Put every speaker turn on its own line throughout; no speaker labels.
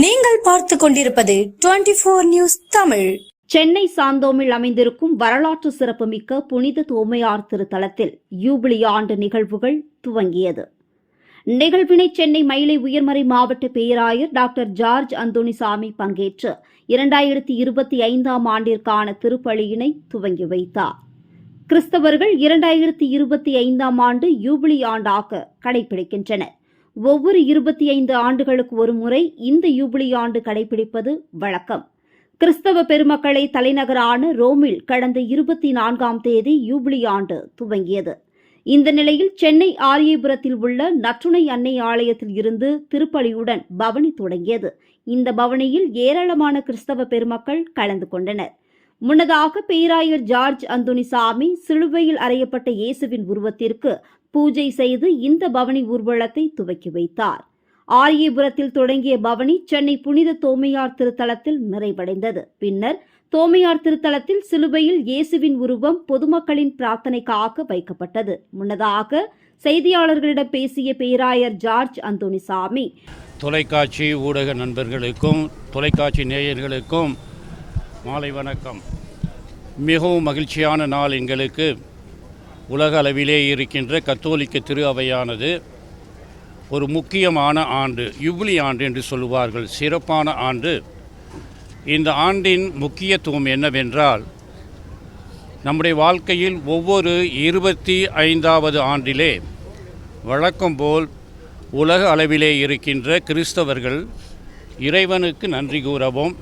நீங்கள் பார்த்து கொண்டிருப்பது twenty four news Tamil.
Chennai சாந்தோமில் அமைந்திருக்கும் வரலாற்று சிறப்புமிக்க புனித தோமையார் திருத்தலத்தில் யூபிலி ஆண்டு நிகழ்வுகள் துவங்கியது. நிகழ்வினை சென்னை மயிலை உயர்மறை மாவட்ட பேராயர் டாக்டர் ஜார்ஜ் அந்தோணிசாமி பங்கேற்று இரண்டாயிரத்தி இருபத்தி ஐந்தாம் ஆண்டிற்கான திருப்பலியினை துவங்கி வைத்தார். கிறிஸ்தவர்கள் இரண்டாயிரத்தி இருபத்தி ஐந்தாம் ஆண்டு யூபிலி ஆண்டாக கடைபிடிக்கின்றனர். ஒவ்வொரு இருபத்தி ஐந்து ஆண்டுகளுக்கு ஒரு முறை இந்த யூபிலி ஆண்டு கடைபிடிப்பது வழக்கம். கிறிஸ்தவ பெருமக்களை தலைநகரான ரோமில் கடந்த இருபத்தி நான்காம் தேதி யூபிலி ஆண்டு துவங்கியது. இந்த நிலையில் சென்னை ஆரியபுரத்தில் உள்ள நற்றுணை அன்னை ஆலயத்தில் இருந்து திருப்பலியுடன் பவனி தொடங்கியது. இந்த பவனியில் ஏராளமான கிறிஸ்தவ பெருமக்கள் கலந்து கொண்டனர். முன்னதாக பேராயர் ஜார்ஜ் அந்துனிசாமி சிலுவையில் அறையப்பட்ட இயேசுவின் உருவத்திற்கு பூஜை செய்து இந்த பவனி ஊர்வலத்தை துவக்கி வைத்தார். ஆரியபுரத்தில் தொடங்கிய பவனி சென்னை புனித தோமையார் திருத்தலத்தில் நிறைவடைந்தது. பின்னர் தோமையார் திருத்தலத்தில் சிலுவையில் இயேசுவின் உருவம் பொதுமக்களின் பிரார்த்தனைக்காக வைக்கப்பட்டது. முன்னதாக செய்தியாளர்களிடம் பேசிய பேராயர் ஜார்ஜ் அந்தோணிசாமி
தொலைக்காட்சி ஊடக நண்பர்களுக்கும் தொலைக்காட்சி நேயர்களுக்கும் மாலை வணக்கம். மிகவும் மகிழ்ச்சியான நாள் எங்களுக்கு. உலக அளவிலே இருக்கின்ற கத்தோலிக்க திரு அவையானது ஒரு முக்கியமான ஆண்டு யுப்ளி ஆண்டு என்று சொல்லுவார்கள். சிறப்பான ஆண்டு. இந்த ஆண்டின் முக்கியத்துவம் என்னவென்றால் நம்முடைய வாழ்க்கையில் ஒவ்வொரு இருபத்தி ஐந்தாவது ஆண்டிலே வழக்கம் போல் உலக அளவிலே இருக்கின்ற கிறிஸ்தவர்கள் இறைவனுக்கு நன்றி கூறவும்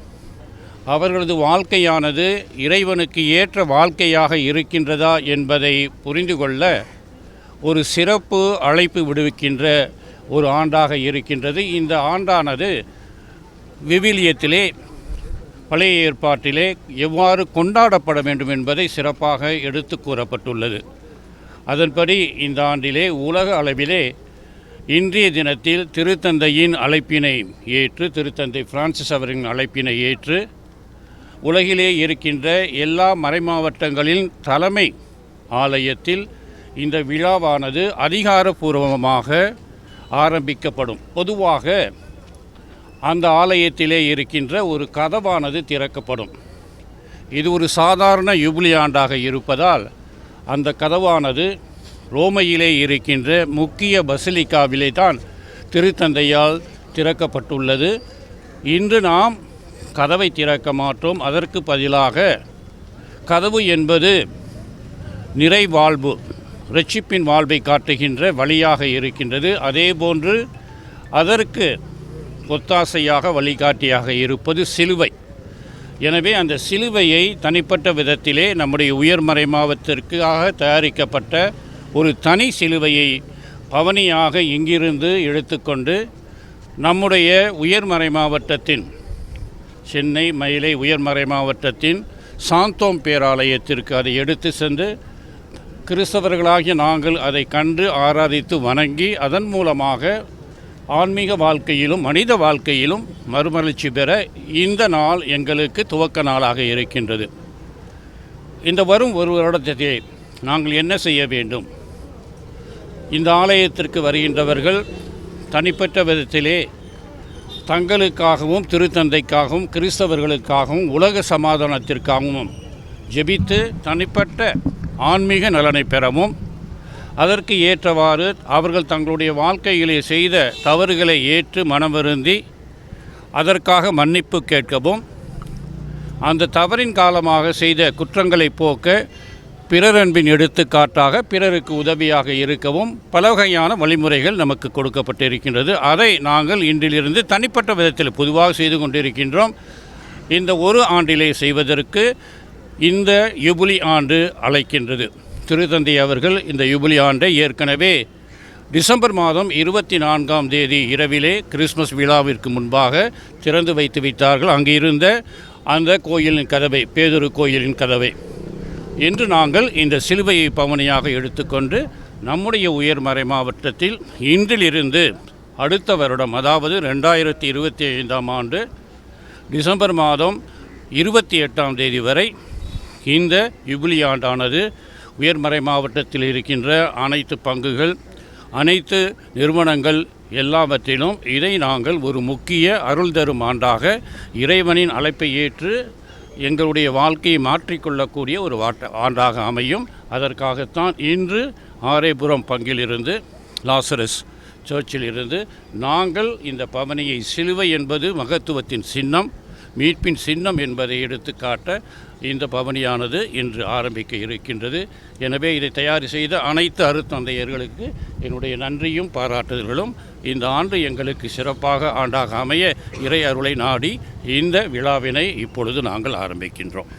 அவர்களது வாழ்க்கையானது இறைவனுக்கு ஏற்ற வாழ்க்கையாக இருக்கின்றதா என்பதை புரிந்து கொள்ள ஒரு சிறப்பு அழைப்பு விடுவிக்கின்ற ஒரு ஆண்டாக இருக்கின்றது. இந்த ஆண்டானது விவிலியத்திலே பழைய ஏற்பாட்டிலே எவ்வாறு கொண்டாடப்பட வேண்டும் என்பதை சிறப்பாக எடுத்து கூறப்பட்டுள்ளது. அதன்படி இந்த ஆண்டிலே உலக அளவிலே இன்றைய தினத்தில் திருத்தந்தையின் அழைப்பினை ஏற்று திருத்தந்தை பிரான்சிஸ் அவரின் அழைப்பினை ஏற்று உலகிலே இருக்கின்ற எல்லா மறைமாவட்டங்களின் தலைமை ஆலயத்தில் இந்த விழாவானது அதிகாரப்பூர்வமாக ஆரம்பிக்கப்படும். பொதுவாக அந்த ஆலயத்திலே இருக்கின்ற ஒரு கதவானது திறக்கப்படும். இது ஒரு சாதாரண யுபிலி ஆண்டாக இருப்பதால் அந்த கதவானது ரோமையிலே இருக்கின்ற முக்கிய பசிலிக்காவிலே தான் திருத்தந்தையால் திறக்கப்பட்டுள்ளது. இன்று நாம் கதவை திறக்க மாட்டோம். அதற்கு பதிலாக கதவு என்பது நிறைவாழ்வு ரட்சிப்பின் வாழ்வை காட்டுகின்ற வழியாக இருக்கின்றது. அதேபோன்று அதற்கு ஒத்தாசையாக வழிகாட்டியாக இருப்பது சிலுவை. எனவே அந்த சிலுவையை தனிப்பட்ட விதத்திலே நம்முடைய உயர்மறைமாவத்திற்காக தயாரிக்கப்பட்ட ஒரு தனி சிலுவையை பவனியாக இங்கிருந்து எடுத்துக்கொண்டு நம்முடைய உயர்மறை மாவட்டத்தின் சென்னை மயிலை உயர்மறை மாவட்டத்தின் சாந்தோம் பேராலயத்திற்கு அதை எடுத்து சென்று கிறிஸ்தவர்களாகிய நாங்கள் அதை கண்டு ஆராதித்து வணங்கி அதன் மூலமாக ஆன்மீக வாழ்க்கையிலும் மனித வாழ்க்கையிலும் மறுமலர்ச்சி பெற இந்த நாள் எங்களுக்கு துவக்க நாளாக இருக்கின்றது. இந்த வரும் ஒரு வருடத்தையே நாங்கள் என்ன செய்ய வேண்டும்? இந்த ஆலயத்திற்கு வருகின்றவர்கள் தனிப்பட்ட விதத்திலே தங்களுக்காகவும் திருத்தந்தைக்காகவும் கிறிஸ்தவர்களுக்காகவும் உலக சமாதானத்திற்காகவும் ஜெபித்து தனிப்பட்ட ஆன்மீக நலனை பெறவும் அதற்கு ஏற்றவாறு அவர்கள் தங்களுடைய வாழ்க்கையிலே செய்த தவறுகளை ஏற்று மனம் வருந்தி அதற்காக மன்னிப்பு கேட்கவும் அந்த தவறின் காலமாக செய்த குற்றங்களை போக்க பிறரன்பின் எடுத்துக்காட்டாக பிறருக்கு உதவியாக இருக்கவும் பல வகையான வழிமுறைகள் நமக்கு கொடுக்கப்பட்டிருக்கின்றது. அதை நாங்கள் இன்றிலிருந்து தனிப்பட்ட விதத்தில் பொதுவாக செய்து கொண்டிருக்கின்றோம். இந்த ஒரு ஆண்டிலே செய்வதற்கு இந்த யுபிலி ஆண்டு அழைக்கின்றது. திருத்தந்தை அவர்கள் இந்த யுபிலி ஆண்டை ஏற்கனவே டிசம்பர் மாதம் இருபத்தி நான்காம் தேதி இரவிலே கிறிஸ்மஸ் விழாவிற்கு முன்பாக திறந்து வைத்து விட்டார்கள். அங்கிருந்த அந்த கோயிலின் கதவை பேதொரு கோயிலின் கதவை. இன்று நாங்கள் இந்த சிலுவையை பவனியாக எடுத்துக்கொண்டு நம்முடைய உயர்மறை மாவட்டத்தில் இன்றிலிருந்து அடுத்த வருடம் அதாவது ரெண்டாயிரத்தி இருபத்தி ஐந்தாம் ஆண்டு டிசம்பர் மாதம் இருபத்தி எட்டாம் தேதி வரை இந்த யுபிலி ஆண்டானது உயர்மறை மாவட்டத்தில் இருக்கின்ற அனைத்து பங்குகள் அனைத்து நிறுவனங்கள் எல்லாவற்றிலும் இதை நாங்கள் ஒரு முக்கிய அருள் தரும் ஆண்டாக இறைவனின் அழைப்பை ஏற்று எங்களுடைய வாழ்க்கையை மாற்றிக்கொள்ளக்கூடிய ஒரு வாட்ட ஆண்டாக அமையும். அதற்காகத்தான் இன்று ஆரேபுரம் பங்கிலிருந்து லாசரஸ் சர்ச்சில் இருந்து நாங்கள் இந்த பவனியை சிலுவை என்பது மகத்துவத்தின் சின்னம். மீட்பின் சின்னம் என்பதை எடுத்துக்காட்ட இந்த பவனியானது இன்று ஆரம்பிக்க இருக்கின்றது. எனவே இதை தயார் செய்த அனைத்து அருத்தந்தையர்களுக்கு என்னுடைய நன்றியும் பாராட்டுதல்களும். இந்த ஆண்டு எங்களுக்கு சிறப்பாக ஆண்டாக அமைய இறை அருளை நாடி இந்த விழாவினை இப்பொழுது நாங்கள் ஆரம்பிக்கின்றோம்.